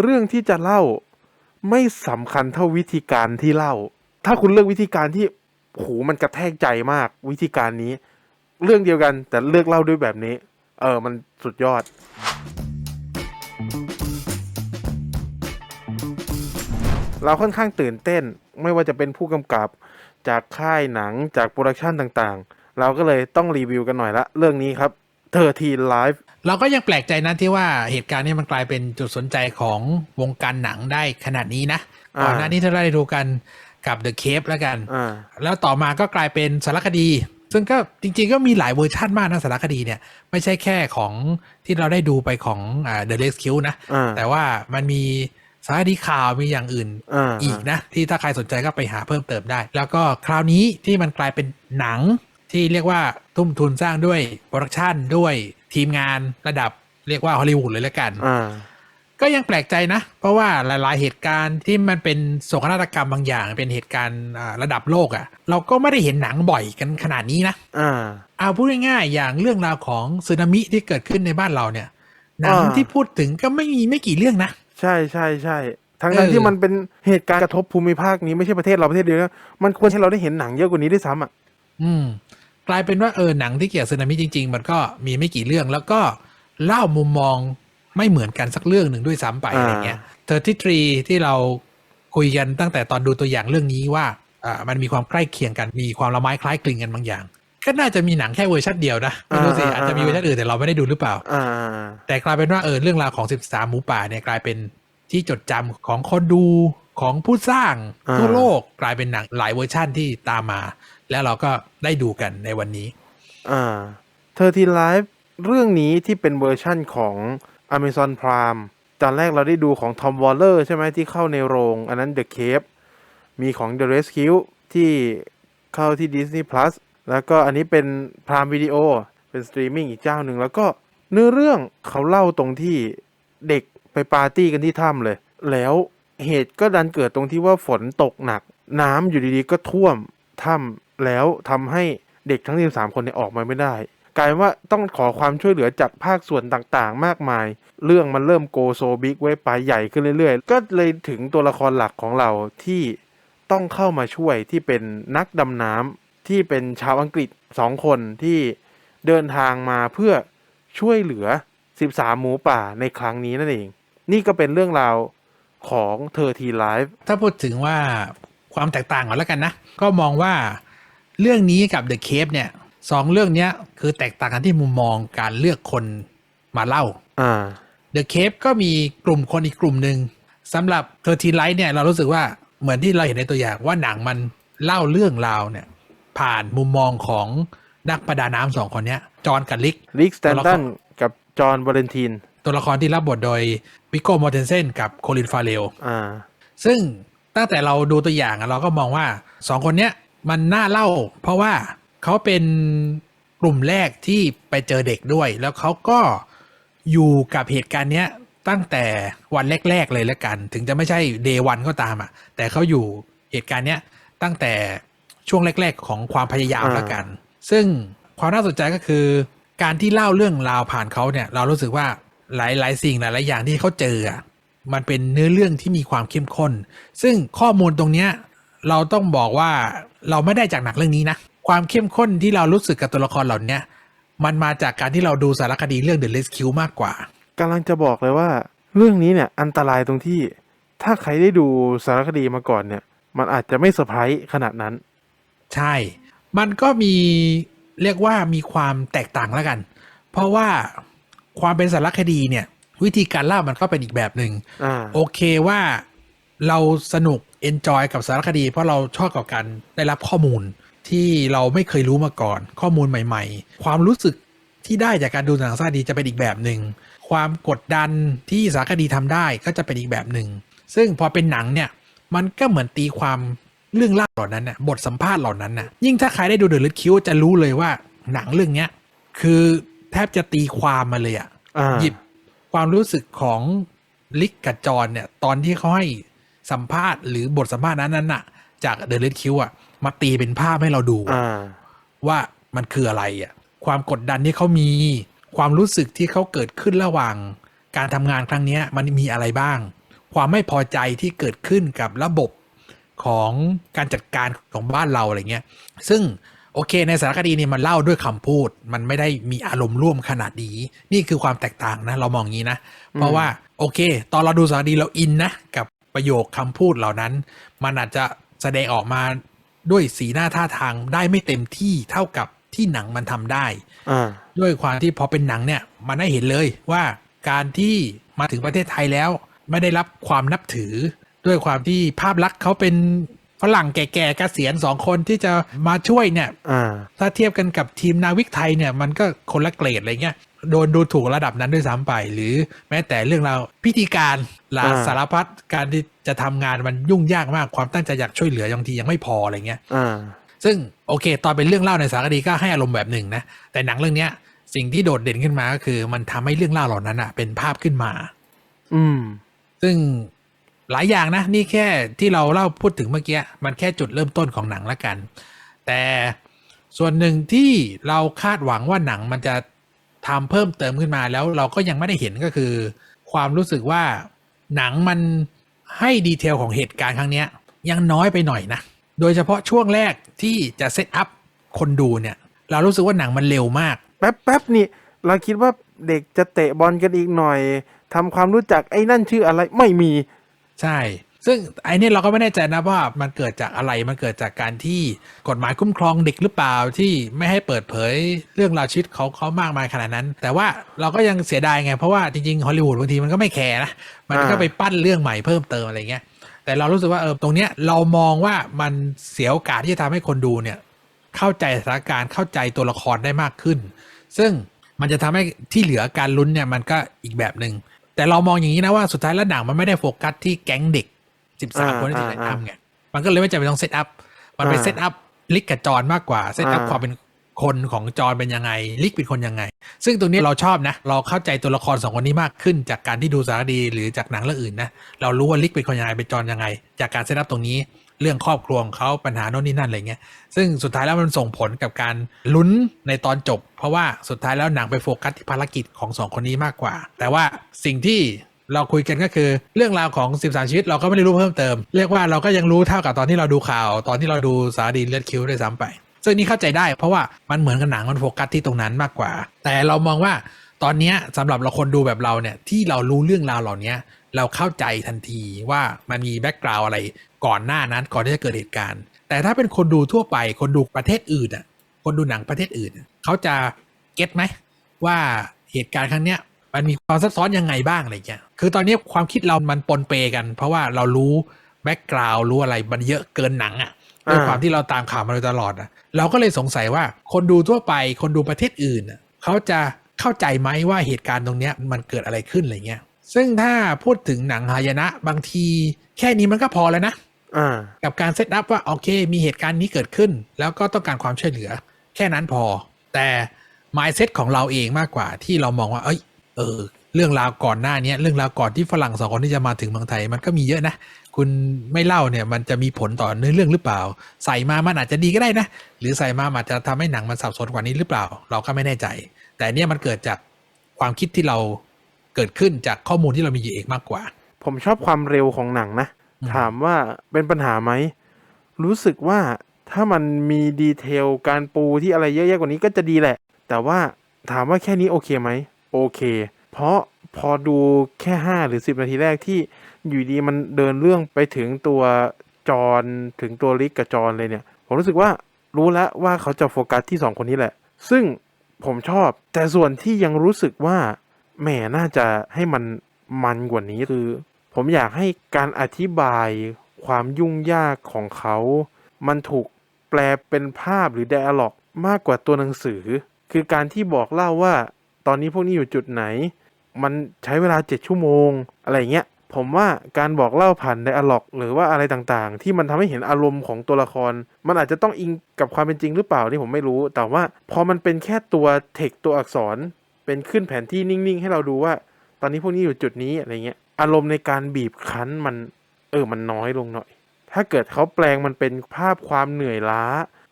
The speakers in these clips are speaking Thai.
เรื่องที่จะเล่าไม่สำคัญเท่าวิธีการที่เล่า ถ้าคุณเลือกวิธีการที่โอ้โหมันกระแทกใจมากวิธีการนี้ เรื่องเดียวกันแต่เลือกเล่าด้วยแบบนี้ เออมันสุดยอด เราค่อนข้างตื่นเต้นไม่ว่าจะเป็นผู้กำกับจากค่ายหนังจากโปรดักชันต่างๆ เราก็เลยต้องรีวิวกันหน่อยละ เรื่องนี้ครับเธอทีไลฟ์ เราก็ยังแปลกใจนะที่ว่าเหตุการณ์เนี้มันกลายเป็นจุดสนใจของวงการหนังได้ขนาดนี้นะอ่าก่อนหน้านี้ถ้าเราได้ดูกันกับ The Cave แล้วกันอ่าแล้วต่อมาก็กลายเป็นสารคดี ซึ่งก็จริงๆก็มีหลายเวอร์ชันมากนะสารคดีเนี่ย ไม่ใช่แค่ของที่เราได้ดูไปของอ่า The Rescue นะอ่าแต่ว่ามันมีสารคดีข่าวมีอย่างอื่นอ่าอีกนะ ที่ถ้าใครสนใจก็ไปหาเพิ่มเติมได้ แล้วก็คราวนี้ที่มันกลายเป็นหนังที่เรียกว่าทุ่มทุนสร้างด้วยโปรดักชันด้วย ทีมงานระดับเรียกว่าฮอลลีวูดเลยแล้วกันอ่าก็ยังแปลกใจนะ เพราะว่าหลายๆเหตุการณ์ที่มันเป็นโศกนาฏกรรมบางอย่าง เป็นเหตุการณ์อ่าระดับโลกอะ่ะ เราก็ไม่ได้เห็นหนังบ่อยกันขนาดนี้นะอ่าเอาพูดง่ายๆอย่างเรื่องราวของสึนามิที่เกิดขึ้นในบ้านเราเนี่ยหนังอ่าที่พูดถึงก็ไม่มีไม่กี่เรื่องนะ ใช่ใช่ใช่ทั้งนั้นเออที่มันเป็นเหตุการณ์กระทบภูมิภาคนี้ไม่ใช่ประเทศเราประเทศเดียวนะมันควรให้เราได้เห็นหนังเยอะกว่านี้ด้วยซ้ำอะอืม กลายเป็นว่าเออหนังที่เกี่ยวกับสึนามิจริง ๆ มันก็มีไม่กี่เรื่องแล้วก็เล่ามุมมองไม่เหมือนกันสักเรื่องหนึ่งด้วยซ้ำไปอ่าอะไรเงี้ยเธอที่ทรีที่เราคุยกันตั้งแต่ตอนดูตัวอย่างเรื่องนี้ว่าอ่ามันมีความใกล้เคียงกันมีความละไม้คล้ายคลึงกันบางอย่าง ก็น่าจะมีหนังแค่เวอร์ชันเดียวนะไม่รู้สิอาจจะมีเวอร์ชันอื่นแต่เราไม่ได้ดูหรือเปล่าอ่าแต่กลายเป็นว่าเออเรื่องราวของ 13 หมูป่าเนี่ยกลายเป็นที่จดจำของคนดู ของผู้สร้างอ่าทั่วโลกกลายเป็นหนังหลายเวอร์ชั่นที่ตามมา แล้วเราก็ได้ดูกันในวันนี้ อ่าเธอทีไลฟ์เรื่องนี้ที่เป็นเวอร์ชั่นของ Amazon Prime ตอนแรกเราได้ดูของ Tom Waller ใช่ไหมที่เข้าในโรง อันนั้น The Cave มีของ The Rescue ที่เข้าที่ Disney Plus แล้วก็อันนี้เป็น Prime Video เป็นสตรีมมิ่งอีกเจ้าหนึ่ง แล้วก็เนื้อเรื่องเขาเล่าตรงที่เด็กไปปาร์ตี้กันที่ถ้ำเลย แล้ว เหตุก็ดันเกิดตรงที่ว่าฝนตกหนัก น้ำอยู่ดีๆ ก็ท่วมถ้ำแล้วทำให้เด็กทั้ง 13 คนเนี่ยออกมาไม่ได้ กลายว่าต้องขอความช่วยเหลือจากภาคส่วนต่างๆ มากมาย เรื่องมันเริ่มโกโซบิ๊กไว้ไปใหญ่ขึ้นเรื่อยๆ ก็เลยถึงตัวละครหลักของเราที่ต้องเข้ามาช่วยที่เป็นนักดำน้ำที่เป็นชาวอังกฤษสองคนที่เดินทางมาเพื่อช่วยเหลือ 13 หมูป่าในครั้งนี้นั่นเอง นี่ก็เป็นเรื่องราว ของเธอทีไลฟ์ถ้าพูดถึงว่าความแตกต่างก่อนแล้วกันนะ ก็มองว่าเรื่องนี้กับ The Cave เนี่ยสองเรื่องเนี้ยคือแตกต่างกันที่มุมมองการเลือกคนมาเล่าอ่า The Cave ก็มีกลุ่มคนอีกกลุ่มหนึ่งสำหรับเ r อทีไลท์เนี่ยเรารู้สึกว่าเหมือนที่เราเห็นในตัวอย่างว่าหนังมันเล่าเรื่องราวเนี่ย ผ่านมุมมองของนักประดาน้ำสองคนเนี้ยจอห์นกับลิกลิกสแตนตัวละตัครนกับจอห์นวาเลนตินตัวละครที่รับบทโดย วิโก้มอร์เทนเซนกับโคลินฟาเรลอ่าซึ่งตั้งแต่เราดูตัวอย่างอะเราก็มองว่าสองคนเนี้ยมันน่าเล่า เพราะว่าเขาเป็นกลุ่มแรกที่ไปเจอเด็กด้วย แล้วเขาก็อยู่กับเหตุการณ์เนี้ยตั้งแต่วันแรก ๆ เลยแล้วกัน ถึงจะไม่ใช่เดวันก็ตามอะ แต่เขาอยู่เหตุการณ์เนี้ยตั้งแต่ช่วงแรก ๆ ของความพยายามอ่าแล้วกัน ซึ่งความน่าสนใจก็คือ การที่เล่าเรื่องราวผ่านเขาเนี่ย เรารู้สึกว่า หลายๆสิ่งหลายๆอย่างที่เขาเจออะมันเป็นเนื้อเรื่องที่มีความเข้มข้น ซึ่งข้อมูลตรงเนี้ยเราต้องบอกว่าเราไม่ได้จากหนังเรื่องนี้นะ ความเข้มข้นที่เรารู้สึกกับตัวละครเหล่าเนี้ยมันมาจากการที่เราดูสารคดีเรื่อง The Rescue มากกว่ากำลังจะบอกเลยว่า เรื่องนี้เนี่ยอันตรายตรงที่ ถ้าใครได้ดูสารคดีมาก่อนเนี่ย มันอาจจะไม่เซอร์ไพรส์ขนาดนั้น ใช่ มันก็มีเรียกว่ามีความแตกต่างแล้วกัน เพราะว่า ความเป็นสารคดีเนี่ย วิธีการเล่ามันก็เป็นอีกแบบหนึ่งอ่าโอเคว่าเราสนุกเอนจอยกับสารคดี เพราะเราชอบกับการได้รับข้อมูลที่เราไม่เคยรู้มาก่อน ข้อมูลใหม่ ๆ ความรู้สึกที่ได้จากการดูหนังสารคดีจะเป็นอีกแบบหนึ่งความกดดันที่สารคดีทำได้ก็จะเป็นอีกแบบหนึ่งซึ่งพอเป็นหนังเนี่ยมันก็เหมือนตีความเรื่องเล่าเหล่านั้นน่ะบทสัมภาษณ์เหล่านั้นน่ะยิ่งถ้าใครได้ดูเดอะลิทคิวจะรู้เลยว่าหนังเรื่องเนี้ยคือ แทบจะตีความมาเลยอะอ่าหยิบความรู้สึกของลิกกับจอนเนี่ย ตอนที่เขาให้สัมภาษณ์หรือบทสัมภาษณ์นั้นนั้นน่ะ จากเดอะเลดคิวอะ มาตีเป็นภาพให้เราดูอ่าว่ามันคืออะไรอะ ความกดดันที่เขามีความรู้สึกที่เขาเกิดขึ้นระหว่างการทำงานครั้งเนี้ยมันมีอะไรบ้าง ความไม่พอใจที่เกิดขึ้นกับระบบของการจัดการของบ้านเราอะไรเงี้ย ซึ่ง โอเค ในสารคดีเนี่ยมันเล่าด้วยคำพูด มันไม่ได้มีอารมณ์ร่วมขนาดนี้ นี่คือความแตกต่างนะ เรามองอย่างนี้นะ เพราะว่าโอเค ตอนเราดูสารคดีเราอินนะ กับประโยคคำพูดเหล่านั้น มันอาจจะแสดงออกมาด้วยสีหน้าท่าทางได้ไม่เต็มที่เท่ากับที่หนังมันทำได้อ่าด้วยความที่พอเป็นหนังเนี่ยมันได้เห็นเลยว่าการที่มาถึงประเทศไทยแล้ว ไม่ได้รับความนับถือ ด้วยความที่ภาพลักษณ์เขาเป็น ฝรั่งแก่ๆเกษียณสองคนที่จะมาช่วยเนี่ยอ่าถ้าเทียบกันกับทีมนาวิกไทยเนี่ยมันก็คนละเกรดอะไรเงี้ยโดนดูถูกระดับนั้นด้วยซ้ำไป หรือแม้แต่เรื่องราวพิธีการลาอ่าสารพัดการที่จะทำงานมันยุ่งยากมากความตั้งใจอยากช่วยเหลือบางทียังไม่พออะไรเงี้ยอ่าซึ่งโอเค ตอนเป็นเรื่องเล่าในสารคดีก็ให้อารมณ์แบบหนึ่งนะแต่หนังเรื่องเนี้ย สิ่งที่โดดเด่นขึ้นมาก็คือ มันทำให้เรื่องเล่าเหล่านั้นอะเป็นภาพขึ้นมา อืม ซึ่ง หลายอย่างนะ นี่แค่ที่เราเล่าพูดถึงเมื่อกี้มันแค่จุดเริ่มต้นของหนังละกัน แต่ส่วนหนึ่งที่เราคาดหวังว่าหนังมันจะทำเพิ่มเติมขึ้นมาแล้วเราก็ยังไม่ได้เห็นก็คือ ความรู้สึกว่าหนังมันให้ดีเทลของเหตุการณ์ครั้งนี้ยยังน้อยไปหน่อยนะ โดยเฉพาะช่วงแรกที่จะเซตอัพคนดูเนี่ย เรารู้สึกว่าหนังมันเร็วมาก แป๊บแป๊บนี่ เราคิดว่าเด็กจะเตะบอลกันอีกหน่อยทำความรู้จักไอ้นั่นชื่ออะไรไม่มี ใช่ ซึ่งไอ้นี่เราก็ไม่แน่ใจนะว่ามันเกิดจากอะไร มันเกิดจากการที่กฎหมายคุ้มครองเด็กหรือเปล่าที่ไม่ให้เปิดเผยเรื่องราวชีวิตเขาเขามากมายขนาดนั้น แต่ว่าเราก็ยังเสียดายไง เพราะว่าจริงๆฮอลลีวูดบางทีมันก็ไม่แคร์นะ มันก็ไปปั้นเรื่องใหม่เพิ่มเติมอะไรเงี้ย แต่เรารู้สึกว่าเออตรงเนี้ยเรามองว่ามันเสียโอกาสที่จะทำให้คนดูเนี่ยเข้าใจสถานการณ์เข้าใจตัวละครได้มากขึ้น ซึ่งมันจะทำให้ที่เหลือการลุ้นเนี่ยมันก็อีกแบบหนึ่ง แต่เรามองอย่างนี้นะว่าสุดท้ายแล้วหนังมันไม่ได้โฟกัสที่แก๊งเด็กอ่า13คนที่ถูกถ่ายอ่าทำไงมันก็เลยไม่จำเป็นต้องเซตอัพมันเป็นอ่าเซตอัพลิกกับจอนมากกว่าเซตอัพอ่าความเป็นคนของจอนเป็นยังไง ลิกเป็นคนยังไง ซึ่งตรงนี้เราชอบนะ เราเข้าใจตัวละครสองคนนี้มากขึ้น จากการที่ดูสารคดีหรือจากหนังเรื่องอื่นนะเรารู้ว่าลิกเป็นคนยังไงเป็นจอนยังไง จากการเซตอัพตรงนี้ เรื่องครอบครัวของเขาปัญหาโน่นนี่นั่นอะไรเงี้ยซึ่งสุดท้ายแล้วมันส่งผลกับการลุ้นในตอนจบ เพราะว่าสุดท้ายแล้วหนังไปโฟกัสที่ภารกิจของสองคนนี้มากกว่า แต่ว่าสิ่งที่เราคุยกันก็คือเรื่องราวของ 13 ชีวิตเราก็ไม่ได้รู้เพิ่มเติม เรียกว่าเราก็ยังรู้เท่ากับตอนที่เราดูข่าว ตอนที่เราดูสารดีเลือดคิ้วด้วยซ้ำไป ซึ่งนี่เข้าใจได้เพราะว่ามันเหมือนกับหนังมันโฟกัสที่ตรงนั้นมากกว่า แต่เรามองว่าตอนนี้ยสำหรับเราคนดูแบบเราเนี่ยที่เรารู้เรื่องราวเหล่านี้ เราเข้าใจทันทีว่ามันมีแบ็กกราวอะไรก่อนหน้านั้นก่อนที่จะเกิดเหตุการณ์ แต่ถ้าเป็นคนดูทั่วไป คนดูประเทศอื่นอะ คนดูหนังประเทศอื่น เขาจะเก็ตไหมว่าเหตุการณ์ครั้งเนี้ยมันมีความซับซ้อนยังไงบ้างอะไรเงี้ย คือตอนนี้ความคิดเรามันปนเปกัน เพราะว่าเรารู้แบ็กกราวรู้อะไรมันเยอะเกินหนังอะด้วยความที่เราตามข่าวมาโดยตลอดอะ เราก็เลยสงสัยว่าคนดูทั่วไป คนดูประเทศอื่นอะเขาจะเข้าใจไหมว่าเหตุการณ์ตรงเนี้ยมันเกิดอะไรขึ้นอะไรเงี้ย ซึ่งถ้าพูดถึงหนังหายนะ บางทีแค่นี้มันก็พอแล้วนะอ่ากับการเซตอัพว่า โอเค มีเหตุการณ์นี้เกิดขึ้น แล้วก็ต้องการความช่วยเหลือ แค่นั้นพอ แต่ mindset ของเราเองมากกว่าที่เรามองว่า เอ้ย เออ เรื่องราวก่อนหน้าเนี้ยเรื่องราวก่อนที่ฝรั่งสองคนที่จะมาถึงเมืองไทย มันก็มีเยอะนะ คุณไม่เล่าเนี่ยมันจะมีผลต่อเนื้อเรื่องหรือเปล่า ใส่มามันอาจจะดีก็ได้นะ หรือใส่มามันอาจจะทำให้หนังมันสับสนกว่านี้หรือเปล่า เราก็ไม่แน่ใจ แต่เนี่ยมันเกิดจากความคิดที่เรา เกิดขึ้นจากข้อมูลที่เรามีอยู่เองมากกว่า ผมชอบความเร็วของหนังนะอืมถามว่าเป็นปัญหาไหม รู้สึกว่าถ้ามันมีดีเทลการปูที่อะไรเยอะแยะกว่านี้ก็จะดีแหละ แต่ว่าถามว่าแค่นี้โอเคไหม โอเค เพราะพอดูแค่ 5 หรือ 10 นาทีแรกที่อยู่ดีมันเดินเรื่องไปถึงตัวจอนถึงตัวลิกกับจอนเลยเนี่ย ผมรู้สึกว่ารู้แล้วว่าเขาจะโฟกัสที่ 2 คนนี้แหละ ซึ่งผมชอบ แต่ส่วนที่ยังรู้สึกว่า แหมน่าจะให้มันมันกว่านี้คือ ผมอยากให้การอธิบายความยุ่งยากของเขา มันถูกแปลเป็นภาพหรือ d ด a l ล็อกมากกว่าตัวหนังสือ คือการที่บอกเล่าว่า ตอนนี้พวกนี้อยู่จุดไหน มันใช้เวลาเจ็ดชั่วโมง อะไรเงี้ย ผมว่าการบอกเล่าผ่าน d ด a l ล็อก หรือว่าอะไรต่างๆ ที่มันทำให้เห็นอารมณ์ของตัวละคร มันอาจจะต้องอิงกับความเป็นจริงหรือเปล่านี่ผมไม่รู้ แต่ว่าพอมันเป็นแค่ตัวเทคตัวอักษร เป็นขึ้นแผนที่นิ่งๆ ให้เราดูว่า ตอนนี้พวกนี้อยู่จุดนี้อะไรเงี้ยอารมณ์ในการบีบคั้นมัน เออมันน้อยลงหน่อย ถ้าเกิดเขาแปลงมันเป็นภาพความเหนื่อยล้า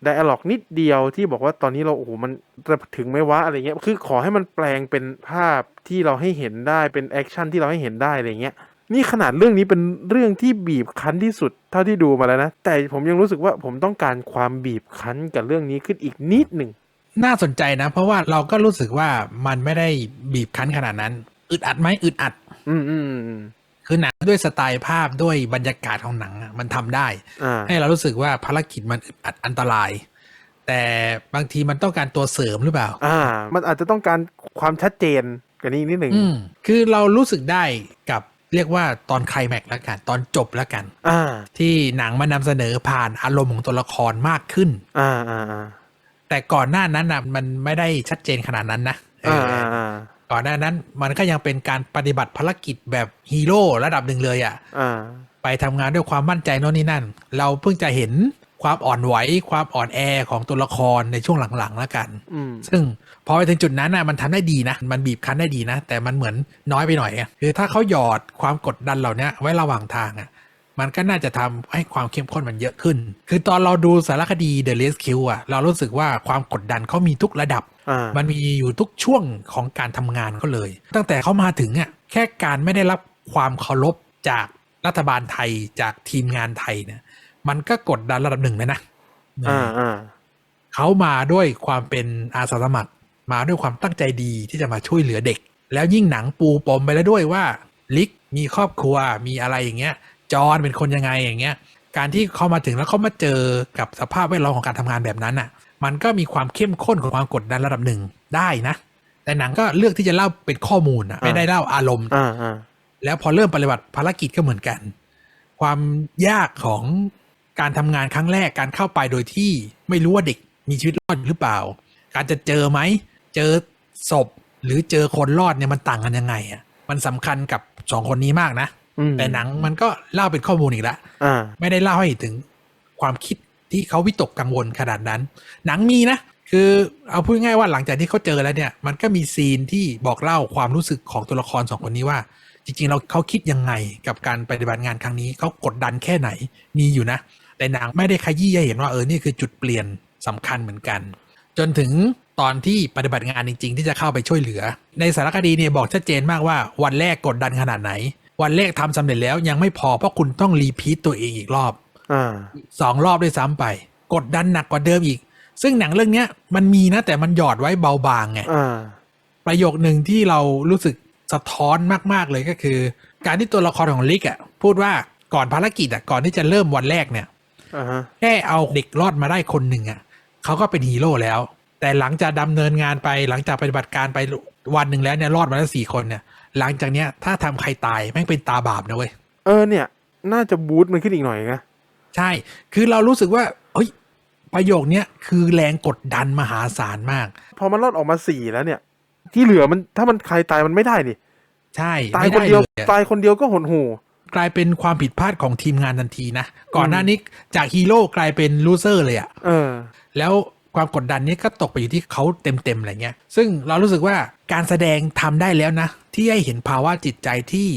ไดอะล็อกนิดเดียวที่บอกว่าตอนนี้เราโอ้โหมันจะถึงไหมวะอะไรเงี้ยคือขอให้มันแปลงเป็นภาพที่เราให้เห็นได้เป็นแอคชั่นที่เราให้เห็นได้อะไรเงี้ยนี่ขนาดเรื่องนี้เป็นเรื่องที่บีบคั้นที่สุดเท่าที่ดูมาแล้วนะ แต่ผมยังรู้สึกว่าผมต้องการความบีบคั้นกับเรื่องนี้ขึ้นอีกนิดหนึ่ง น่าสนใจนะ เพราะว่าเราก็รู้สึกว่ามันไม่ได้บีบคั้นขนาดนั้น อึดอัดไหมอึดอัด อืมอืมอืมคือหนังด้วยสไตล์ภาพด้วยบรรยากาศของหนังอะมันทำได้อ่าให้เรารู้สึกว่าภารกิจมันอึดอัดอันตราย แต่บางทีมันต้องการตัวเสริมหรือเปล่า อ่า มันอาจจะต้องการความชัดเจนกว่านี้นิดหนึ่งอืมคือเรารู้สึกได้กับเรียกว่าตอนไคลแม็กซ์แล้วกัน ตอนจบแล้วกัน อ่า ที่หนังมานำเสนอผ่านอารมณ์ของตัวละครมากขึ้น อ่าอ่าอ่า แต่ก่อนหน้านั้นนะมันไม่ได้ชัดเจนขนาดนั้นนะเออ่าออ่าอ่าก่อนหน้านั้นมันก็ยังเป็นการปฏิบัติภารกิจแบบฮีโร่ระดับหนึ่งเลยอะ่ะอ่าไปทำงานด้วยความมั่นใจโน่นนี่นั่น เราเพิ่งจะเห็นความอ่อนไหวความอ่อนแอของตัวละครในช่วงหลังๆแล้วกันอืมซึ่งพอไปถึงจุดนั้นน่ะมันทำได้ดีนะ มันบีบคั้นได้ดีนะ แต่มันเหมือนน้อยไปหน่อยอะคือถ้าเขาหยอดความกดดันเหล่านี้ไว้ระหว่างทางอะ มันก็น่าจะทำให้ความเข้มข้นมันเยอะขึ้น คือตอนเราดูสารคดี The Rescue อะ เรารู้สึกว่าความกดดันเขามีทุกระดับอ่ามันมีอยู่ทุกช่วงของการทำงานเขาเลย ตั้งแต่เขามาถึงอะแค่การไม่ได้รับความเคารพจากรัฐบาลไทยจากทีมงานไทยเนี่ยมันก็กดดันระดับหนึ่งเลยนะอ่าอ่าเขามาด้วยความเป็นอาสาสมัคร มาด้วยความตั้งใจดีที่จะมาช่วยเหลือเด็ก แล้วยิ่งหนังปูปมไปแล้วด้วยว่า ลิกมีครอบครัวมีอะไรอย่างเงี้ย จอห์นเป็นคนยังไงอย่างเงี้ยการที่เขามาถึงแล้วเขามาเจอกับสภาพแวดล้อมของการทำงานแบบนั้นอะ มันก็มีความเข้มข้นของความกดดันระดับหนึ่งได้นะ แต่หนังก็เลือกที่จะเล่าเป็นข้อมูลอะไม่ได้เล่าอารมณ์อ่าอ่าแล้วพอเริ่มปฏิบัติภารกิจก็เหมือนกัน ความยากของการทำงานครั้งแรกการเข้าไปโดยที่ไม่รู้ว่าเด็กมีชีวิตรอดอยู่หรือเปล่า การจะเจอไหม เจอศพหรือเจอคนรอดเนี่ยมันต่างกันยังไงอะมันสำคัญกับสองคนนี้มากนะอืม แต่หนังมันก็เล่าเป็นข้อมูลอีกแล้วอ่าไม่ได้เล่าให้ถึงความคิดที่เขาวิตกกังวลขนาดนั้น หนังมีนะ คือเอาพูดง่ายๆว่าหลังจากที่เขาเจอแล้วเนี่ย มันก็มีซีนที่บอกเล่าความรู้สึกของตัวละครสองคนนี้ว่า จริง ๆ เราเขาคิดยังไงกับการปฏิบัติงานครั้งนี้เขากดดันแค่ไหนมีอยู่นะ แต่หนังไม่ได้ขยี้ให้เห็นว่าเออนี่คือจุดเปลี่ยนสำคัญเหมือนกัน จนถึงตอนที่ปฏิบัติงานจริง ๆ ที่จะเข้าไปช่วยเหลือ ในสารคดีเนี่ยบอกชัดเจนมากว่าวันแรกกดดันขนาดไหน วันแรกทำสำเร็จแล้วยังไม่พอเพราะคุณต้องรีพีทตัวเองอีกรอบอ่าสองรอบด้วยซ้ำไป กดดันหนักกว่าเดิมอีก ซึ่งหนังเรื่องเนี้ย มันมีนะแต่มันหยอดไว้เบาบางไงอ่าประโยคหนึ่งที่เรารู้สึกสะท้อนมากๆเลยก็คือ การที่ตัวละครของลิกอะพูดว่าก่อนภารกิจอะก่อนที่จะเริ่มวันแรกเนี่ยอ่าฮะแค่เอาเด็กรอดมาได้คนหนึ่งอะเขาก็เป็นฮีโร่แล้ว แต่หลังจากดำเนินงานไปหลังจากปฏิบัติการไป วันหนึ่งแล้วเนี่ยรอดมาแล้วสี่คนเนี่ย หลังจากเนี้ยถ้าทำใครตายแม่งเป็นตาบาปนะเว้ยเออเนี่ย น่าจะบูตมันขึ้นอีกหน่อยนะใช่ คือเรารู้สึกว่าเฮ้ยประโยคเนี้ยคือแรงกดดันมหาศาลมาก พอมันรอดออกมาสี่แล้วเนี่ย ที่เหลือมันถ้ามันใครตายมันไม่ได้นี่ใช่ตายไม่คนไเดียวลอะตายคนเดียวก็หดหูกลายเป็นความผิดพลาดของทีมงานทันทีนะ ก่อนหน้านี้จากฮีโร่กลายเป็นลูเซอร์เลยอะเออแล้ว ความกดดันนี้ก็ตกไปอยู่ที่เขาเต็มๆอะไรเงี้ย ซึ่งเรารู้สึกว่าการแสดงทำได้แล้วนะ ที่ให้เห็นภาวะจิตใจที่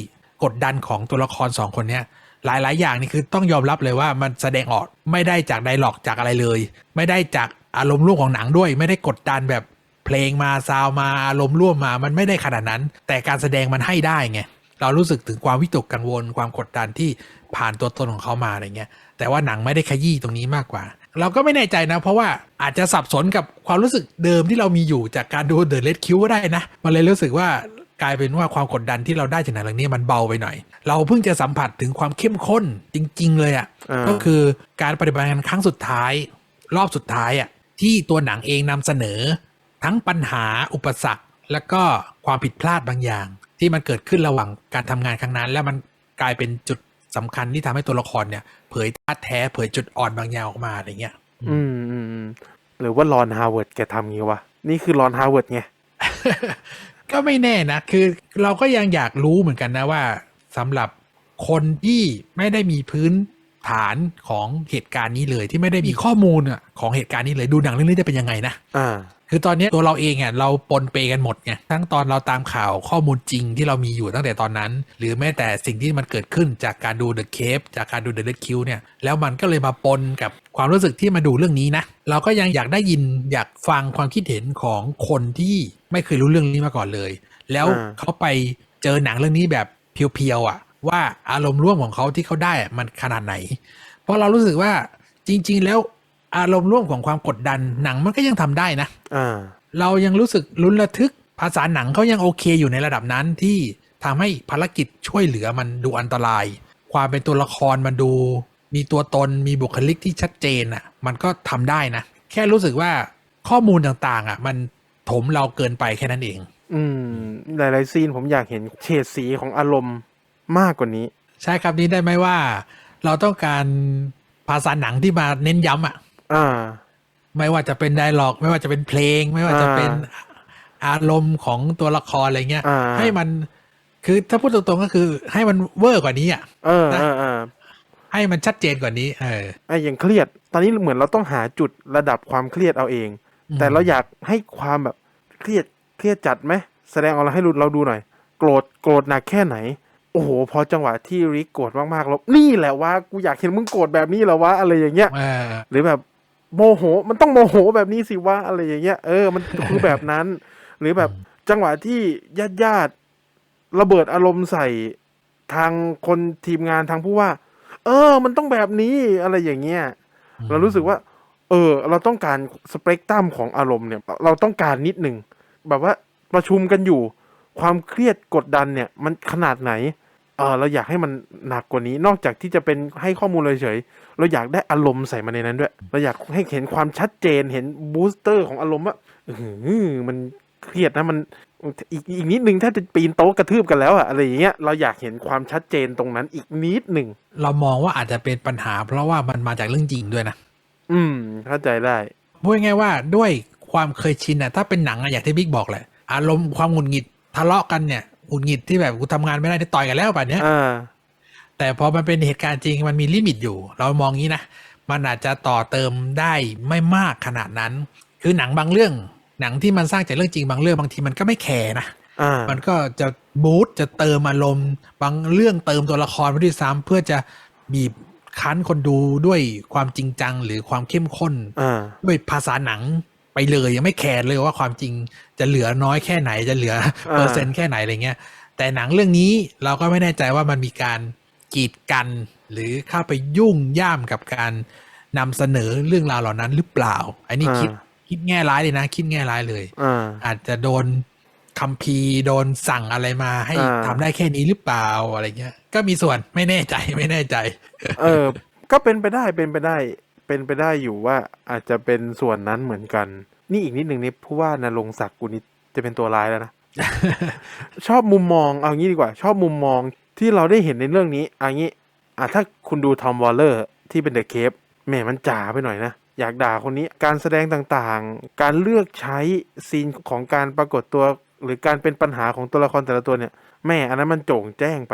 กดดันของตัวละครสองคนเนี้ยหลาย ๆ อย่างนี่คือต้องยอมรับเลยว่ามันแสดงออกไม่ได้จากไดร็อกจากอะไรเลย ไม่ได้จากอารมณ์ร่วมของหนังด้วย ไม่ได้กดดันแบบเพลงมาซาวมาอารมณ์ร่วมมามันไม่ได้ขนาดนั้น แต่การแสดงมันให้ได้ไงเรารู้สึกถึงความวิตกกังวลความกดดันที่ผ่านตัวตนของเขามาอะไรเงี้ยแต่ว่าหนังไม่ได้ขยี้ตรงนี้มากกว่า เราก็ไม่แน่ใจนะ เพราะว่าอาจจะสับสนกับความรู้สึกเดิมที่เรามีอยู่จากการดูเดอะเลดคิวก็ได้นะ มันเลยรู้สึกว่ากลายเป็นว่าความกดดันที่เราได้จากหนังเรื่องนี้มันเบาไปหน่อย เราเพิ่งจะสัมผัสถึงความเข้มข้นจริง ๆ เลยอะ่ะอ่าก็คือการปฏิบัติงานครั้งสุดท้าย รอบสุดท้ายอะ่ะที่ตัวหนังเองนำเสนอ ทั้งปัญหาอุปสรรค แล้วก็ความผิดพลาดบางอย่าง ที่มันเกิดขึ้นระหว่างการทำงานครั้งนั้น แล้วมันกลายเป็นจุด สำคัญที่ทำให้ตัวละครเนี่ย เผยธาตุแท้เผยจุดอ่อนบางอย่างออกมาอะไรเงี้ย อืมอืมอืมหรือว่ารอนฮาวเวิร์ดแกทำงี้วะ นี่คือรอนฮาวเวิร์ดไง ก็ไม่แน่นะ คือเราก็ยังอยากรู้เหมือนกันนะว่าสำหรับคนที่ไม่ได้มีพื้นฐานของเหตุการณ์นี้เลยที่ไม่ได้มีข้อมูลอะของเหตุการณ์นี้เลยดูหนังเรื่องนี้จะเป็นยังไงนะอ่า คือตอนนี้ตัวเราเองอะเราปนเปกันหมดไงทั้งตอนเราตามข่าวข้อมูลจริงที่เรามีอยู่ตั้งแต่ตอนนั้น หรือแม้แต่สิ่งที่มันเกิดขึ้นจากการดู The Cave จากการดู The Red Q เนี่ยแล้วมันก็เลยมาปนกับความรู้สึกที่มาดูเรื่องนี้นะ เราก็ยังอยากได้ยินอยากฟังความคิดเห็นของคนที่ไม่เคยรู้เรื่องนี้มาก่อนเลย แล้วอ่าเขาไปเจอหนังเรื่องนี้แบบเพียวๆอะ ว่าอารมณ์ร่วมของเขาที่เขาได้อะมันขนาดไหน เพราะเรารู้สึกว่าจริง ๆ แล้ว อารมณ์ร่วมของความกดดันหนังมันก็ยังทำได้นะอ่าเรายังรู้สึกลุ้นระทึกภาษาหนังเขายังโอเคอยู่ในระดับนั้นที่ทำให้ภารกิจช่วยเหลือมันดูอันตราย ความเป็นตัวละครมันดู มีตัวตนมีบุคลิกที่ชัดเจนอะ มันก็ทำได้นะ แค่รู้สึกว่าข้อมูลต่างๆ อะ มันถมเราเกินไปแค่นั้นเอง อืม หลายๆซีนผมอยากเห็นเฉดสีของอารมณ์มากกว่านี้ ใช่ครับนี้ได้ไหมว่า เราต้องการภาษาหนังที่มาเน้นย้ำอะ อ่า ไม่ว่าจะเป็นไดร็อก ไม่ว่าจะเป็นเพลง ไม่ว่าจะเป็นอารมณ์ของตัวละครอะไรเงี้ยอ่าให้มัน คือถ้าพูดตรงๆก็คือ ให้มันเวอร์กว่านี้อะเออเออเออให้มันชัดเจนกว่านี้ เออไอ้อย่างเครียด ตอนนี้เหมือนเราต้องหาจุดระดับความเครียดเอาเองอืมแต่เราอยากให้ความแบบเครียดเครียดจัดไหมแสดงออกมาให้เราดูหน่อย โกรธโกรธหนักแค่ไหนโอ้โหพอจังหวะที่ริกโกรธมากๆแล้วนี่แหละว่ากูอยากเห็นมึงโกรธแบบนี้เหรอวะอะไรอย่างเงี้ยเออหรือแบบ โมโห มันต้องโมโหแบบนี้สิวะอะไรอย่างเงี้ย เออ มันคือแบบนั้น หรือแบบจังหวะที่ญาติญาติๆระเบิดอารมณ์ใส่ทางคนทีมงานทางผู้ว่า เออ มันต้องแบบนี้อะไรอย่างเงี้ย เรารู้สึกว่า เออ เราต้องการสเปกตรัมของอารมณ์เนี่ย เราต้องการนิดหนึ่งแบบว่าประชุมกันอยู่ ความเครียดกดดันเนี่ย มันขนาดไหน เออเราอยากให้มันหนักกว่านี้นอกจากที่จะเป็นให้ข้อมูลเฉยๆเราอยากได้อารมณ์ใส่มาในนั้นด้วย เราอยากให้เห็นความชัดเจนเห็นบูสเตอร์ของอารมณ์ว่าเออมันเครียดนะมันอีกอีกนิดนึงถ้าจะปีนโต๊ะกระทืบกันแล้วอะอะไรอย่างเงี้ยเราอยากเห็นความชัดเจนตรงนั้นอีกนิดหนึ่งเรามองว่าอาจจะเป็นปัญหา เพราะว่ามันมาจากเรื่องจริงด้วยนะอืม เข้าใจได้พูดง่ายๆว่าด้วยความเคยชินอะถ้าเป็นหนังอะอย่างที่บิ๊กบอกแหละ อารมณ์ความหงุดหงิดทะเลาะกันเนี่ย หงุดหงิดที่แบบกูทำงานไม่ได้ที่ต่อยกันแล้วป่ะเนี้ยอ่าแต่พอมันเป็นเหตุการณ์จริงมันมีลิมิตอยู่ เรามองงี้นะมันอาจจะต่อเติมได้ไม่มากขนาดนั้น คือหนังบางเรื่อง หนังที่มันสร้างจากเรื่องจริงบางเรื่องบางทีมันก็ไม่แคร์นะอ่ามันก็จะบูตจะเติมอารมณ์บางเรื่องเติมตัวละครไปด้วยซ้ำเพื่อจะบีบคั้นคนดูด้วยความจริงจังหรือความเข้มข้นอ่าด้วยภาษาหนัง ไปเลยยังไม่แคร์เลยว่าความจริงจะเหลือน้อยแค่ไหนจะเหลืออ่าเปอร์เซ็นต์แค่ไหนอะไรเงี้ย แต่หนังเรื่องนี้เราก็ไม่แน่ใจว่ามันมีการกีดกัน หรือเข้าไปยุ่งย่ามกับการนำเสนอเรื่องราวเหล่านั้นหรือเปล่าอันนี้คิดคิดแง่ร้ายเลยนะ คิดแง่ร้ายเลยอ่าอาจจะโดนคัมภีร์โดนสั่งอะไรมาให้อ่าทำได้แค่นี้หรือเปล่าอะไรเงี้ย ก็มีส่วนไม่แน่ใจไม่แน่ใจ เออ ก็เป็นไปได้เป็นไปได้ เป็นไปได้อยู่ว่าอาจจะเป็นส่วนนั้นเหมือนกัน นี่อีกนิดหนึ่งนี่ผู้ว่านรงศักดิ์กุนิจะเป็นตัวร้ายแล้วนะ ชอบมุมมองเอางี้ดีกว่า ชอบมุมมองที่เราได้เห็นในเรื่องนี้เอันนี้อะถ้าคุณดูทอมวอลเลอร์ที่เป็นเดอะเคฟแหมมันจ๋าไปหน่อยนะ อยากด่าคนนี้การแสดงต่างๆ การเลือกใช้ซีนของการปรากฏตัว หรือการเป็นปัญหาของตัวละครแต่ละตัวเนี่ย แม่อันนั้นมันโจ่งแจ้งไป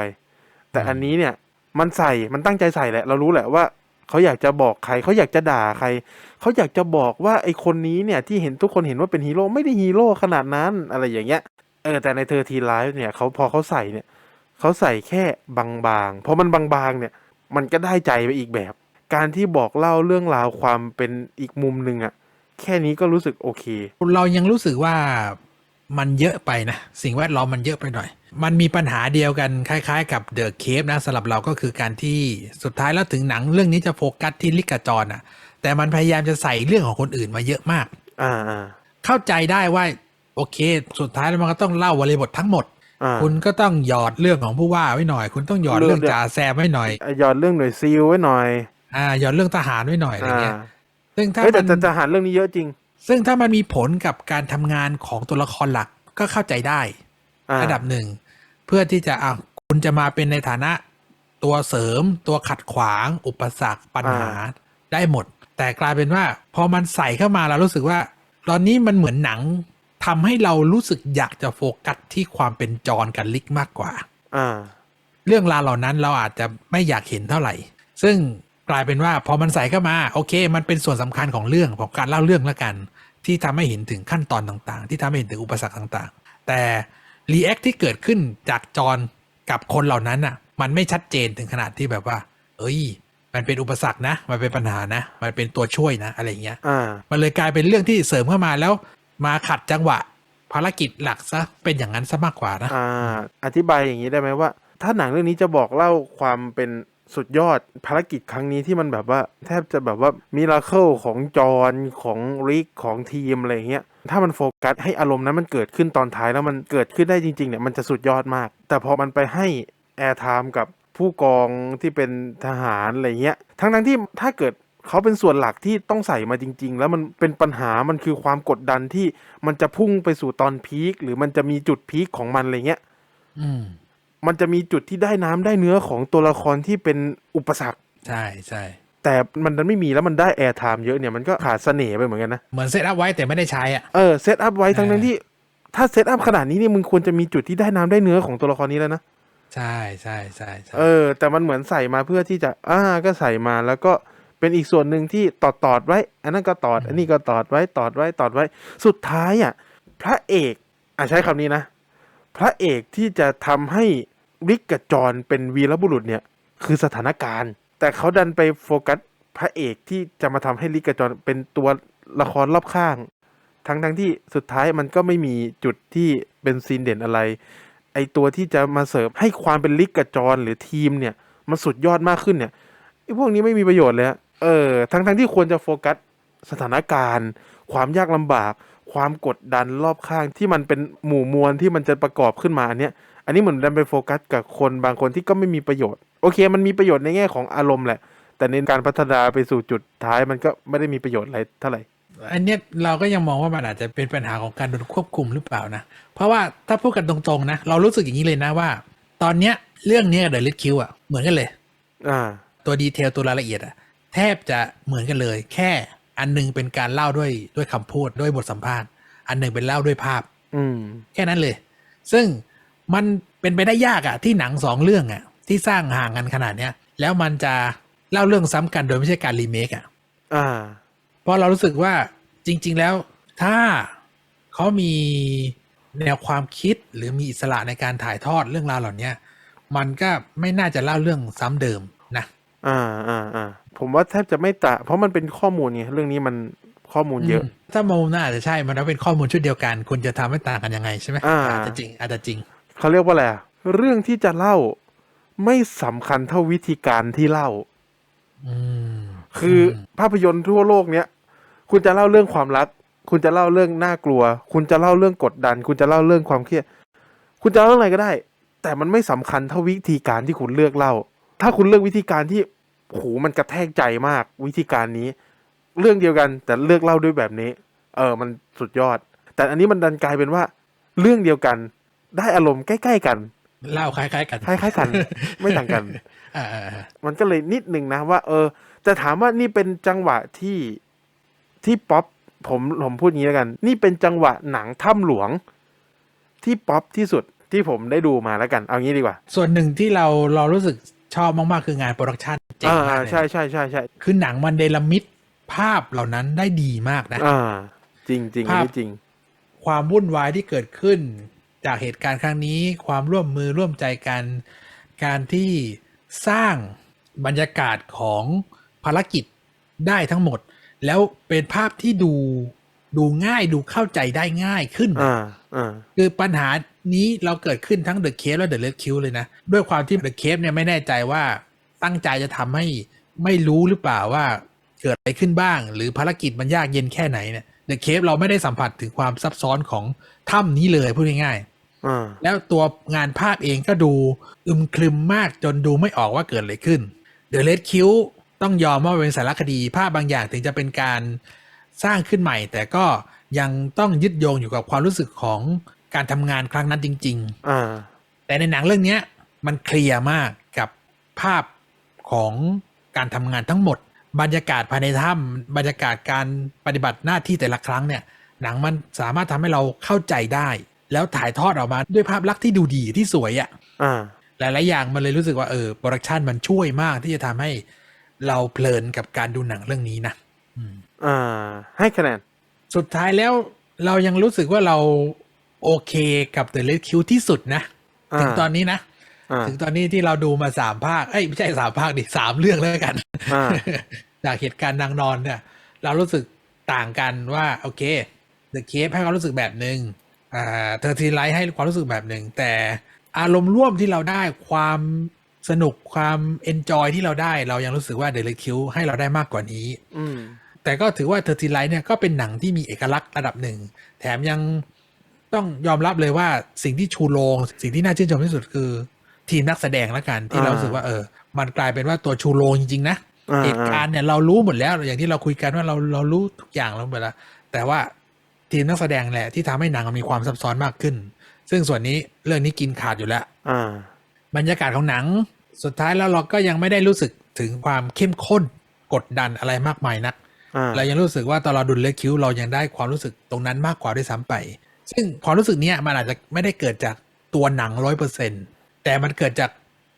แต่อันนี้เนี่ยมันใส่มันตั้งใจใส่แหละ เรารู้แหละว่า เขาอยากจะบอกใครเขาอยากจะด่าใคร เขาอยากจะบอกว่าไอคนนี้เนี่ยที่เห็นทุกคนเห็นว่าเป็นฮีโร่ไม่ได้ฮีโร่ขนาดนั้นอะไรอย่างเงี้ยเออแต่ในเธอทีไลฟ์เนี่ยเขาพอเขาใส่เนี่ยเขาใส่แค่บางๆเพราะมันบางๆเนี่ยมันก็ได้ใจไปอีกแบบ การที่บอกเล่าเรื่องราวความเป็นอีกมุมหนึ่งอะแค่นี้ก็รู้สึกโอเค เรายังรู้สึกว่ามันเยอะไปนะ สิ่งแวดล้อมมันเยอะไปหน่อย มันมีปัญหาเดียวกันคล้ายๆ กับเดอะเคฟนะสำหรับเราก็คือการที่สุดท้ายแล้วถึงหนังเรื่องนี้จะโฟกัสที่ลิกกบจรอะ แต่มันพยายามจะใส่เรื่องของคนอื่นมาเยอะมาก อ่าอ่าเข้าใจได้ว่าโอเค สุดท้ายแล้วมันก็ต้องเล่าบริบททั้งหมดอ่าคุณก็ต้องหยอดเรื่องของผู้ว่าไว้หน่อย คุณต้องหยอดเรื่เรื่อองงจ่าแซมไว้หน่อยหยอดเรื่องหน่วยซีลไว้หน่อย อ่าหยอดเรื่องทหารไว้หน่อยอะไรอ่าเงี้ยซึ่งถ้าเฮ้ยแต่มันแต่ทหารเรื่องนี้เยอะจริง ซึ่งถ้ามันมีผลกับการทำงานของตัวละครหลักก็เข้าใจได้อ่าระดับหนึ่งเพื่อที่จะอะคุณจะมาเป็นในฐานะ ตัวเสริม ตัวขัดขวาง อุปสรรคปัญหาได้หมด แต่กลายเป็นว่า พอมันใส่เข้ามาเรารู้สึกว่า ตอนนี้มันเหมือนหนังทำให้เรารู้สึกอยากจะโฟกัสที่ความเป็นจอนกับลิกมากกว่าอ่าเรื่องราวเหล่านั้นเราอาจจะไม่อยากเห็นเท่าไหร่ ซึ่งกลายเป็นว่าพอมันใส่เข้ามา โอเค มันเป็นส่วนสำคัญของเรื่องของการเล่าเรื่องแล้วกัน ที่ทำให้เห็นถึงขั้นตอนต่างๆ ที่ทำให้เห็นถึงอุปสรรคต่าง ๆ แต่ รีแอคที่เกิดขึ้นจากจอนกับคนเหล่านั้นอะ มันไม่ชัดเจนถึงขนาดที่แบบว่า เอ้ย มันเป็นอุปสรรคนะ มันเป็นปัญหานะ มันเป็นตัวช่วยนะ อะไรอย่างเงี้ยอ่ามันเลยกลายเป็นเรื่องที่เสริมเข้ามาแล้ว มาขัดจังหวะ ภารกิจหลักซะเป็นอย่างนั้นซะมากกว่านะอ่า อธิบายอย่างนี้ได้ไหมว่า ถ้าหนังเรื่องนี้จะบอกเล่าความเป็นสุดยอดภารกิจครั้งนี้ที่มันแบบว่า แทบจะแบบว่ามิราเคิลของจอห์นของริกของทีมอะไรอย่างเงี้ย ถ้ามันโฟกัสให้อารมณ์นั้นมันเกิดขึ้นตอนท้ายแล้วมันเกิดขึ้นได้จริงๆเนี่ยมันจะสุดยอดมาก แต่พอมันไปให้แอร์ไทม์กับผู้กองที่เป็นทหารอะไรเงี้ย ทั้งทั้งๆที่ถ้าเกิดเขาเป็นส่วนหลักที่ต้องใส่มาจริง ๆ แล้วมันเป็นปัญหามันคือความกดดันที่มันจะพุ่งไปสู่ตอนพีคหรือมันจะมีจุดพีคของมันอะไรเงี้ยอืมมันจะมีจุดที่ได้น้ำได้เนื้อของตัวละครที่เป็นอุปสรรค ใช่ใช่ แต่มันดันไม่มีแล้วมันได้แอร์ไทม์เยอะเนี่ยมันก็ขาดเสน่ห์ไปเหมือนกันนะ เหมือนเซตอัพไว้แต่ไม่ได้ใช้อะ เออเซตอัพไว้ทั้งนั้นเออที่ ถ้าเซตอัพขนาดนี้นี่มึงควรจะมีจุดที่ได้น้ำได้เนื้อของตัวละครนี้แล้วนะ ใช่ใช่ใช่ใช่เออ แต่มันเหมือนใส่มาเพื่อที่จะอ่าก็ใส่มาแล้วก็เป็นอีกส่วนหนึ่งที่ตอดตอดไว้ อันนั้นก็ตอด อันนี้ก็ตอดไว้ตอดไว้ตอดไว้ สุดท้ายอะพระเอกอะใช้คำนี้นะ พระเอกที่จะทำให้ริกกับจอห์นเป็นวีรบุรุษเนี่ย คือสถานการณ์ แต่เขาดันไปโฟกัสพระเอกที่จะมาทำให้ริกกับจอนเป็นตัวละครรอบข้าง ทั้งทั้งที่สุดท้ายมันก็ไม่มีจุดที่เป็นซีนเด่นอะไร ไอตัวที่จะมาเสิร์ฟให้ความเป็นลิกกับจอนหรือทีมเนี่ยมันสุดยอดมากขึ้นเนี่ยไอพวกนี้ไม่มีประโยชน์เลยเออ ทั้งทั้งที่ควรจะโฟกัสสถานการณ์ ความยากลำบาก ความกดดันรอบข้างที่มันเป็นหมู่มวลที่มันจะประกอบขึ้นมาอันเนี้ย นนี้เหมือนดันไปโฟกัสกับคนบางคนที่ก็ไม่มีประโยชน์ โอเค มันมีประโยชน์ในแง่ของอารมณ์แหละ แต่ในการพัฒนาไปสู่จุดท้ายมันก็ไม่ได้มีประโยชน์อะไรเท่าไหร่อันเนี้ยเราก็ยังมองว่ามันอาจจะเป็นปัญหาของการโดนควบคุมหรือเปล่านะ เพราะว่าถ้าพูดกันตรงๆนะ เรารู้สึกอย่างนี้เลยนะว่า ตอนเนี้ยเรื่องเนี้ยเดอะลิทคิวอะเหมือนกันเลย อ่า ตัวดีเทลตัวรายละเอียดอะแทบจะเหมือนกันเลย แค่อันหนึงเป็นการเล่าด้วยด้วยคำพูดด้วยบทสัมภาษณ์ อันหนึ่งเป็นเล่าด้วยภาพ อืมแค่นั้นเลย ซึ่ง มันเป็นไปได้ยากอะที่หนังสองเรื่องอะที่สร้างห่างกันขนาดเนี้ยแล้วมันจะเล่าเรื่องซ้ำกันโดยไม่ใช่การรีเมคอะอ่าเพราะเรารู้สึกว่าจริง ๆ แล้วถ้าเขามีแนวความคิดหรือมีอิสระในการถ่ายทอดเรื่องราวเหล่าเนี้ยมันก็ไม่น่าจะเล่าเรื่องซ้ำเดิมนะ อ่าอ่าอ่าผมว่าแทบจะไม่ตะเพราะมันเป็นข้อมูลไงเรื่องนี้มันข้อมูลเยอะมถ้ามองน่าอาจจะใช่มันก็เป็นข้อมูลชุดเดียวกัน คุณจะทำให้ต่างกันยังไงใช่ไหมอ่าอาจจะจริงอาจจะจริง เขาเรียกว่าอะไรอะเรื่องที่จะเล่าไม่สำคัญเท่าวิธีการที่เล่าอืมคืออภาพยนตร์ทั่วโลกเนี้ยคุณจะเล่าเรื่องความรัก คุณจะเล่าเรื่องน่ากลัว คุณจะเล่าเรื่องกดดัน คุณจะเล่าเรื่องความเครียด คุณจะเล่าเรื่องอะไรก็ได้ แต่มันไม่สำคัญเท่าวิธีการที่คุณเลือกเล่า ถ้าคุณเลือกวิธีการที่โอ้โหมันกระแทกใจมาก วิธีการนี้ เรื่องเดียวกันแต่เลือกเล่าด้วยแบบนี้ เออ มันสุดยอด แต่อันนี้มันดันกลายเป็นว่า เรื่องเดียวกัน ได้อารมณ์ใกล้ ๆ กันเล่าคล้าย ๆ กัน คล้าย ๆ กัน ไม่ต่างกันอ่าอ่าอ่ามันก็เลยนิดหนึ่งนะว่า เออ จะถามว่านี่เป็นจังหวะที่ที่ป๊อปผมผมพูดงี้แล้วกัน นี่เป็นจังหวะหนังถ้ำหลวง ที่ป๊อปที่สุดที่ผมได้ดูมาแล้วกัน เอางี้ดีกว่า ส่วนหนึ่งที่เราเรารู้สึกชอบมากๆ คืองานโปรดักชันเจ๋งอ่ามากเลยใช่ใช่ใช่ใช่คือหนังมันเดลมิดภาพเหล่านั้นได้ดีมากนะอ่าจริงจริงอันภาพนี้จริง ความวุ่นวายที่เกิดขึ้น จากเหตุการณ์ครั้งนี้ ความร่วมมือร่วมใจกัน การที่สร้างบรรยากาศของภารกิจได้ทั้งหมด แล้วเป็นภาพที่ดูดูง่ายดูเข้าใจได้ง่ายขึ้นอ่าอ่าคือปัญหานี้เราเกิดขึ้นทั้งเดอะเค e และเดอะเลดคิวเลยนะ ด้วยความที่เดอะเค e เนี่ยไม่แน่ใจว่าตั้งใจจะทำให้ไม่รู้หรือเปล่าว่าเกิดอะไรขึ้นบ้าง หรือภารกิจมันยากเย็นแค่ไหนเนี่ยเดอะเค e เราไม่ได้สัมผัสถึงความซับซ้อนของถ้ำนี้เลยพูดง่ายอ่าๆ แล้วตัวงานภาพเองก็ดูอึมครึมมากจนดูไม่ออกว่าเกิดอะไรขึ้นเดอะเลดคิวต้องยอมว่าเป็นสารคดีภาพบางอย่างถึงจะเป็นการสร้างขึ้นใหม่ แต่ก็ยังต้องยึดโยงอยู่กับความรู้สึกของการทำงานครั้งนั้นจริงๆอ่าแต่ในหนังเรื่องเนี้ยมันเคลียร์มากกับภาพของการทำงานทั้งหมด บรรยากาศภายในถ้ำบรรยากาศการปฏิบัติหน้าที่แต่ละครั้งเนี่ย หนังมันสามารถทำให้เราเข้าใจได้ แล้วถ่ายทอดออกมาด้วยภาพลักษณ์ที่ดูดีที่สวยอะ่ะอ่าหลายๆอย่างมันเลยรู้สึกว่าเออโปรดักชันมันช่วยมากที่จะทำให้เราเพลินกับการดูหนังเรื่องนี้นะอืมอ่า ให้คะแนน สุดท้ายแล้วเรายังรู้สึกว่าเราโอเคกับ The Red Q ที่สุดนะอ่าถึงตอนนี้นะอ่าถึงตอนนี้ที่เราดูมาสามภาค เอ้ยไม่ใช่สามภาคดิสามเรื่องแล้วกันอ่าจากเหตุการณ์นางนอนเนี่ย เรารู้สึกต่างกันว่า โอเค The Cave ให้ความรู้สึกแบบหนึ่ง อ่าเธอทีไลท์ให้ความรู้สึกแบบหนึ่งแต่อารมณ์ร่วมที่เราได้ความสนุกความเอนจอยที่เราได้ เรายังรู้สึกว่า The Red Q ให้เราได้มากกว่านี้ อืมแต่ก็ถือว่าเธอทีไลท์เนี่ยก็เป็นหนังที่มีเอกลักษณ์ระดับหนึ่ง แถมยังต้องยอมรับเลยว่าสิ่งที่ชูโรงสิ่งที่น่าชื่นชมที่สุดคือ ทีมนักแสดงละกันที่อ่าเรารู้สึกว่าเออ มันกลายเป็นว่าตัวชูโรงจริงๆนะอ่าเหตุการณ์เนี่ยเรารู้หมดแล้วอย่างที่เราคุยกันว่าเราเรารู้ทุกอย่างแล้วหมดแล้วแต่ว่า ทีมนักแสดงแหละที่ทำให้หนังมันมีความซับซ้อนมากขึ้น ซึ่งส่วนนี้เรื่องนี้กินขาดอยู่แล้วอ่าบรรยากาศของหนัง สุดท้ายแล้วเราก็ยังไม่ได้รู้สึกถึงความเข้มข้นกดดันอะไรมากมายนักอ่าเรายังรู้สึกว่าตอนเราดูเลคิวเรายังได้ความรู้สึกตรงนั้นมากกว่าด้วยซ้ำไป ซึ่งความรู้สึกเนี้ยมันอาจจะไม่ได้เกิดจากตัวหนังร้อยเปอร์เซ็นแต่มันเกิดจาก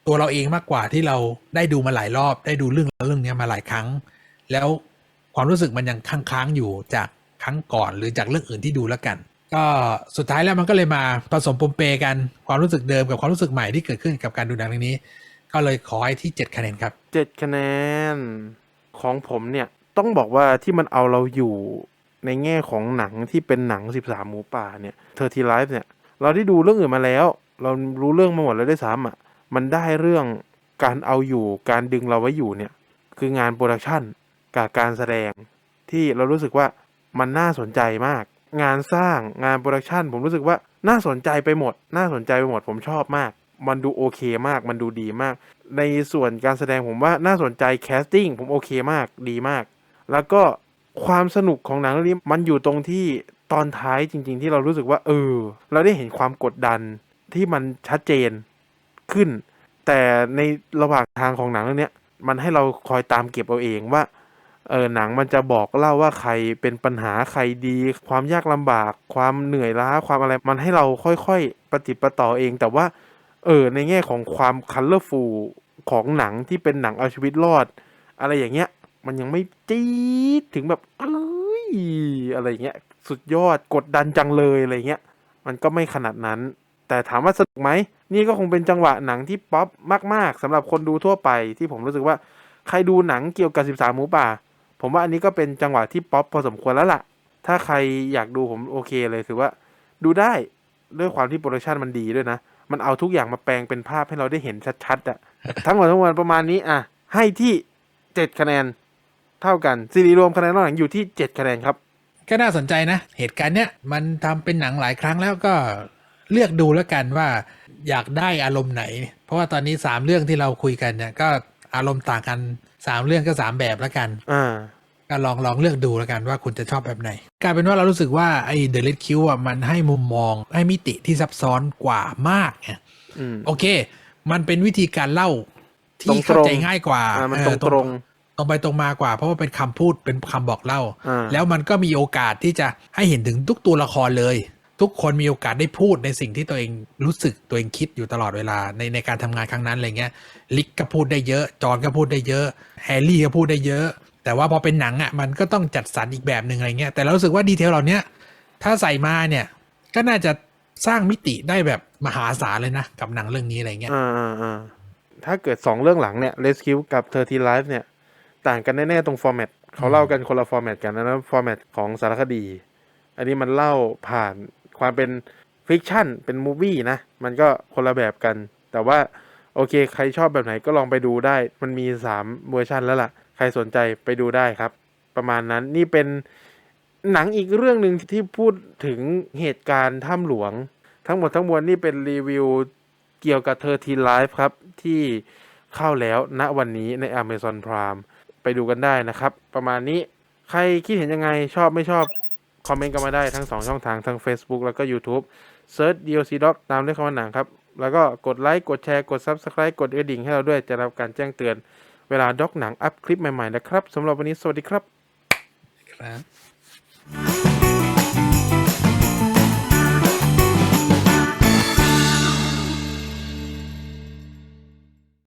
ตัวเราเองมากกว่าที่เราได้ดูมาหลายรอบ ได้ดูเรื่องเรื่องเนี้ยมาหลายครั้ง แล้วความรู้สึกมันยังค้างๆอยู่จาก ครั้งก่อน หรือจากเรื่องอื่นที่ดูแล้วกัน ก็สุดท้ายแล้วมันก็เลยมาผสมปมเปกันความรู้สึกเดิมกับความรู้สึกใหม่ที่เกิดขึ้นกับการดูหนังเรื่องนี้ ก็เลยขอให้ที่ 7 คะแนนครับเจ็ดคะแนนของผมเนี่ยต้องบอกว่าที่มันเอาเราอยู่ในแง่ของหนังที่เป็นหนัง 13 หมูป่าเนี่ยเธอทีไลฟ์เนี่ยเราได้ดูเรื่องอื่นมาแล้ว เรารู้เรื่องมาหมดแล้วด้วยซ้ำอะมันได้เรื่องการเอาอยู่การดึงเราไว้อยู่เนี่ยคืองานโปรดักชันกับการแสดงที่เรารู้สึกว่า มันน่าสนใจมาก งานสร้างงานโปรดักชันผมรู้สึกว่าน่าสนใจไปหมด น่าสนใจไปหมดผมชอบมาก มันดูโอเคมาก มันดูดีมาก ในส่วนการแสดงผมว่าน่าสนใจแคสติ้งผมโอเคมากดีมาก แล้วก็ความสนุกของหนังเรื่องนี้มันอยู่ตรงที่ตอนท้ายจริง ๆ ที่เรารู้สึกว่า เออ เราได้เห็นความกดดันที่มันชัดเจนขึ้น แต่ในระหว่างทางของหนังเรื่องนี้มันให้เราคอยตามเก็บเอาเองว่า เออหนังมันจะบอกเล่าว่าใครเป็นปัญหาใครดี ความยากลำบาก ความเหนื่อยล้าความอะไรมันให้เราค่อยๆปฏิประต่อเอง แต่ว่า เออในแง่ของความคัลเลอร์ฟูลของหนังที่เป็นหนังเอาชีวิตรอด อะไรอย่างเงี้ย มันยังไม่จี๊ดถึงแบบเอ้ยอะไรอย่างเงี้ย สุดยอดกดดันจังเลยอะไรเงี้ย มันก็ไม่ขนาดนั้น แต่ถามว่าสนุกไหมนี่ก็คงเป็นจังหวะหนังที่ป๊อปมาก ๆสำหรับคนดูทั่วไปที่ผมรู้สึกว่า ใครดูหนังเกี่ยวกับ 13 หมูป่า ผมว่าอันนี้ก็เป็นจังหวะที่ป๊อปพอสมควรแล้วล่ะ ถ้าใครอยากดูผมโอเคเลยถือว่าดูได้ด้วยความที่โปรดักชันมันดีด้วยนะ มันเอาทุกอย่างมาแปลงเป็นภาพให้เราได้เห็นชัดๆอะทั้งหมดทั้งมวลประมาณนี้อะ ให้ที่เจ็ดคะแนน เท่ากันซีรีส์รวมคะแนนรอบหลังอยู่ที่เจ็ดคะแนนครับก็น่าสนใจนะ เหตุการณ์เนี้ยมันทำเป็นหนังหลายครั้งแล้วก็เลือกดูแล้วกันว่าอยากได้อารมณ์ไหน เพราะว่าตอนนี้สามเรื่องที่เราคุยกันเนี่ยก็อารมณ์ต่างกัน สามเรื่องก็สามแบบแล้วกัน อ่าก็ลองลองเลือกดูแล้วกันว่าคุณจะชอบแบบไหน กลายเป็นว่าเรารู้สึกว่าไอ้ The Red Q อะมันให้มุมมองให้มิติที่ซับซ้อนกว่ามากไงอืมโอเค มันเป็นวิธีการเล่าตรงที่ๆเข้าใจง่ายกว่าอ่ามันเอตรองตรงตรงไปตรงมากว่า เพราะว่าเป็นคำพูดเป็นคำบอกเล่าอ่า แล้วมันก็มีโอกาสที่จะให้เห็นถึงทุกตัวละครเลย ทุกคนมีโอกาสได้พูดในสิ่งที่ตัวเองรู้สึกตัวเองคิดอยู่ตลอดเวลาในในการทำงานครั้งนั้นอะไรเงี้ยลิกก็พูดได้เยอะ จอห์นก็พูดได้เยอะ แฮร์รี่ก็พูดได้เยอะ แต่ว่าพอเป็นหนังอะมันก็ต้องจัดสรรอีกแบบหนึ่งอะไรเงี้ยแต่เรารู้สึกว่าดีเทลเหล่านี้ถ้าใส่มาเนี่ยก็น่าจะสร้างมิติได้แบบมหาศาลเลยนะ กับหนังเรื่องนี้อะไรเงี้ยอ่าอ่าอ่าถ้าเกิดสองเรื่องหลังเนี่ย Rescue กับ30 Life เนี่ย ต่างกันแน่ ๆ ตรงฟอร์แมตเขาเล่ากันคนละฟอร์แมตกันนะฟอร์แมตของสารคดี อันนี้มันเล่าผ่าน ความเป็นฟิกชั่นเป็นมูวี่นะ มันก็คนละแบบกัน แต่ว่าโอเค ใครชอบแบบไหนก็ลองไปดูได้ มันมีสามเวอร์ชันแล้วล่ะ ใครสนใจไปดูได้ครับ ประมาณนั้นนี่เป็นหนังอีกเรื่องหนึ่งที่พูดถึงเหตุการณ์ถ้ำหลวง ทั้งหมดทั้งมวลนี่เป็นรีวิวเกี่ยวกับเธอทีไลฟ์ครับ ที่เข้าแล้วณวันนี้ใน Amazon Prime ไปดูกันได้นะครับ ประมาณนี้ใครคิดเห็นยังไงชอบไม่ชอบ คอมเมนต์กันมาได้ทั้ง 2 ช่องทางทั้ง Facebook แล้วก็ YouTube เซิร์ช DLC Doc ตามด้วยคำว่าหนังครับ แล้วก็กดไลค์ กดแชร์ กด Subscribe กดกระดิ่งให้เราด้วยจะรับการแจ้งเตือนเวลาด็อกหนังอัพคลิปใหม่ๆนะครับสำหรับวันนี้สวัสดีครับ ครับ